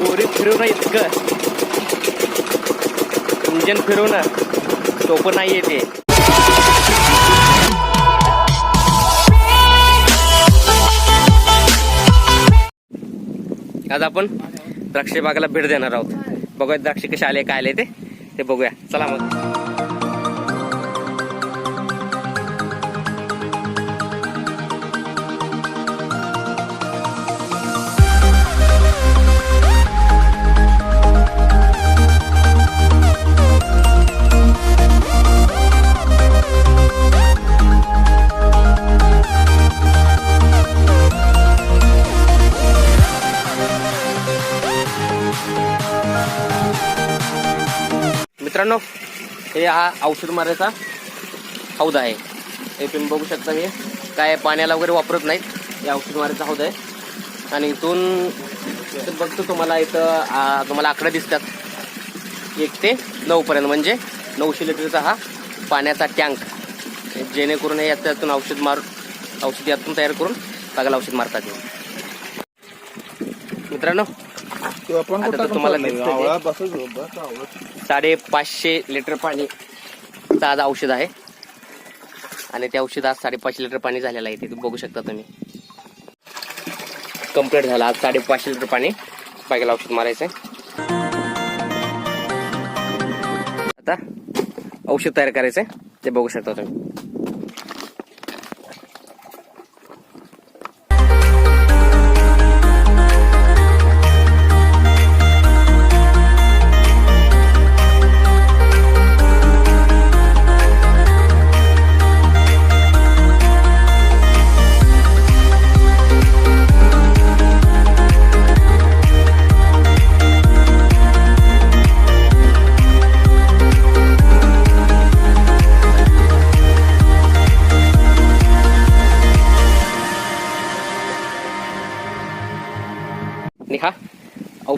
गोरी फिरवणं इतकं. इंजन फिरवणं सोपं नाही येते. ते आज आपण द्राक्ष बागाला भेट देणार आहोत. बघूया द्राक्ष कसे आले काय आले ते. ते बघूया. चला मग. मित्रांनो हे हा औषध मारायचा हौद आहे. हे तुम्ही बघू शकता हे काय पाण्याला वगैरे वापरत नाहीत. हे औषध मारायचा हौद आहे. आणि इथून बघतो तुम्हाला इथं तुम्हाला आकडे दिसतात. एक ते नऊपर्यंत म्हणजे नऊशे लिटरचा हा पाण्याचा टँक. जेणेकरून हे याच्यातून औषध मार औषध यातून तयार करून बागाला औषध मारतात. मित्रांनो आता तर तुम्हाला. साडेपाचशे लिटर पाणी आज औषध आहे. आणि त्या औषध आज साडेपाचशे लिटर पाणी झालेलं आहे ते बघू शकता तुम्ही. कंप्लीट झाला. आज साडेपाचशे लिटर पाणी बागेला औषध मारायचं आता औषध तयार करायचंय ते बघू शकता तुम्ही.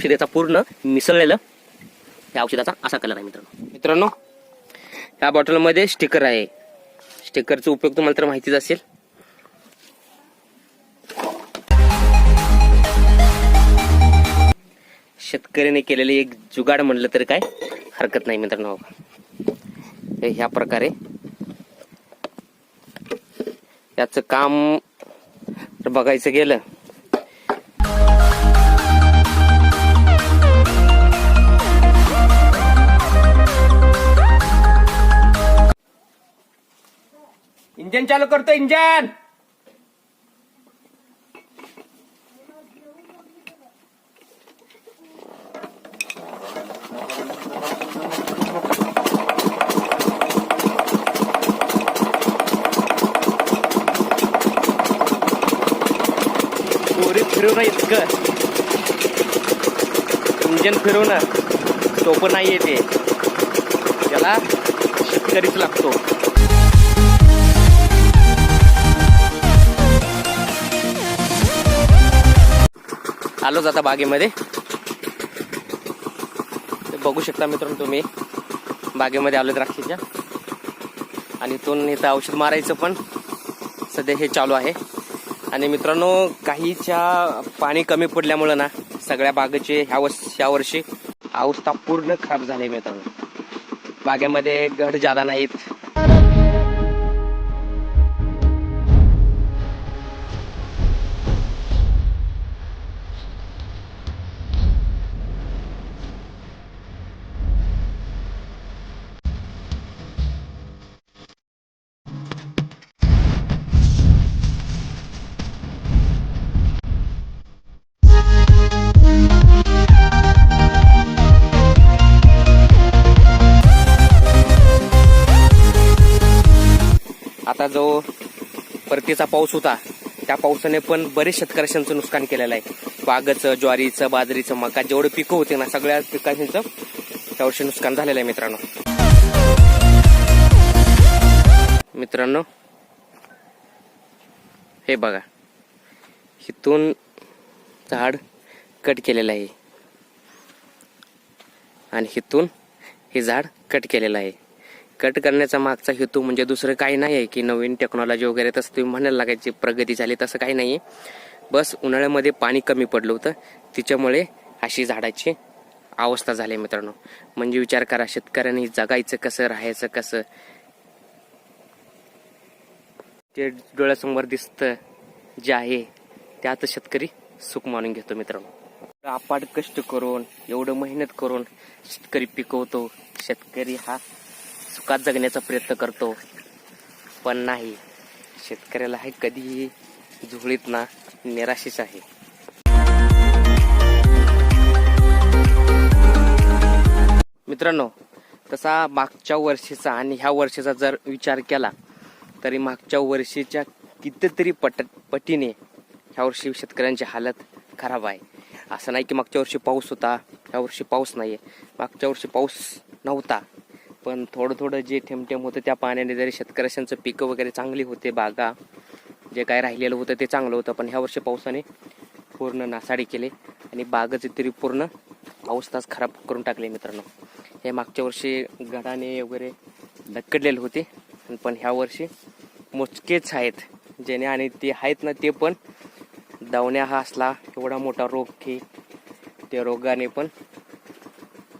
औषधाचा पूर्ण मिसळलेलं या औषधाचा असा कलर आहे मित्रांनो. मित्रांनो या बॉटलमध्ये स्टिकर आहे. स्टिकरचा उपयोग तुम्हाला तर माहितीच असेल. शेतकऱ्याने केलेले एक जुगाड म्हणलं तर काय हरकत नाही मित्रांनो ह्या प्रकारे. याचं काम बघायचं गेलं इंजन चालू करतो इंजन गोरी ना इतकं. इंजन फिरवणं सोपं नाही येते ते. त्याला शेतकरीच लागतो. आलोच आता बागेमध्ये. बघू शकता मित्रांनो तुम्ही बागेमध्ये आलो द्राक्षीच्या आणि इथून इथं औषध मारायचं पण सध्या हे चालू आहे. आणि मित्रांनो काहीच्या पाणी कमी पडल्यामुळं ना सगळ्या बागेचे ह्या वर्ष ह्या वर्षी अवस्था पूर्ण खराब झाली मित्रांनो. बागेमध्ये गड जादा नाहीत. आता जो परतीचा पाऊस होता त्या पावसाने पण बरेच शेतकऱ्यांचं नुकसान केलेलं आहे. बागाचं ज्वारीचं बाजरीचं मका जेवढे पिकं होते ना सगळ्या पिकांचं त्या वर्षी नुकसान झालेलं आहे मित्रांनो. मित्रांनो हे बघा इथून झाड कट केलेलं आहे. आणि इथून हे झाड कट केलेलं आहे. कट करण्याचा मागचा हेतू म्हणजे दुसरं काही नाही आहे की नवीन टेक्नॉलॉजी वगैरे तसं तुम्ही म्हणायला लागायची प्रगती झाली तसं काही नाही आहे. बस उन्हाळ्यामध्ये पाणी कमी पडलं होतं. तिच्यामुळे अशी झाडाची अवस्था झाली आहे मित्रांनो. म्हणजे विचार करा शेतकऱ्यांनी जगायचं कसं राहायचं कसं? जे डोळ्यासमोर दिसतं जे आहे त्यात शेतकरी सुख मानून घेतो मित्रांनो. अपाट कष्ट करून एवढं मेहनत करून शेतकरी पिकवतो. शेतकरी हा सुखात जगण्याचा प्रयत्न करतो. पण नाही शेतकऱ्याला हे कधीही झुळीत ना निराशेच आहे. मित्रांनो तसा मागच्या वर्षीचा आणि ह्या वर्षीचा जर विचार केला तरी मागच्या वर्षीच्या कितीतरी पट पटीने ह्या वर्षी शेतकऱ्यांची हालत खराब आहे. असं नाही की मागच्या वर्षी पाऊस होता ह्या वर्षी पाऊस नाही आहे मागच्या वर्षी पाऊस नव्हता. पण थोडं थोडं जे ठेमठेम होतं त्या पाण्याने जरी शेतकऱ्यांचं पिकं वगैरे चांगली होते बागा जे काय राहिलेलं होतं ते चांगलं होतं पण ह्या वर्षी पावसाने पूर्ण नासाडी केले आणि बागच तरी पूर्ण अवस्थाच खराब करून टाकले मित्रांनो. हे मागच्या वर्षी गडाने वगैरे लकडलेले होते पण ह्या वर्षी मोजकेच आहेत ज्याने आणि ते आहेत ना ते पण दावण्या हा असला एवढा मोठा रोग की त्या रोगाने पण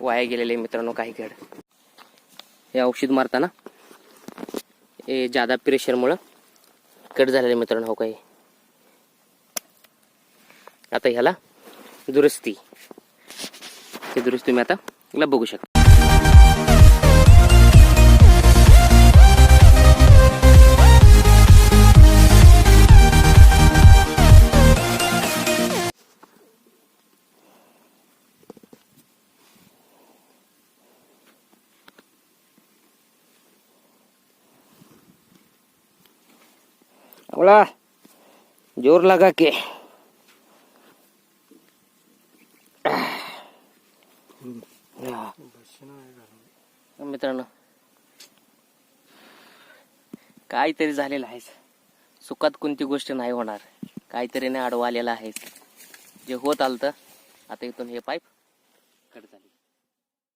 वाया गेलेले मित्रांनो काही घड हे औषध मारताना. हे जादा प्रेशरमुळं कट झालेले मित्रांनो हो काही. आता ह्याला दुरुस्ती. ही दुरुस्ती तुम्ही आता बघू शकता. बोला जोर लगा के मित्रांनो. काहीतरी झालेलं आहेस. सुखात कोणती गोष्ट नाही होणार. काहीतरी नाही आडवा आलेला आहेस. जे होत आलतं आता इथून हे पाईप कट झाले.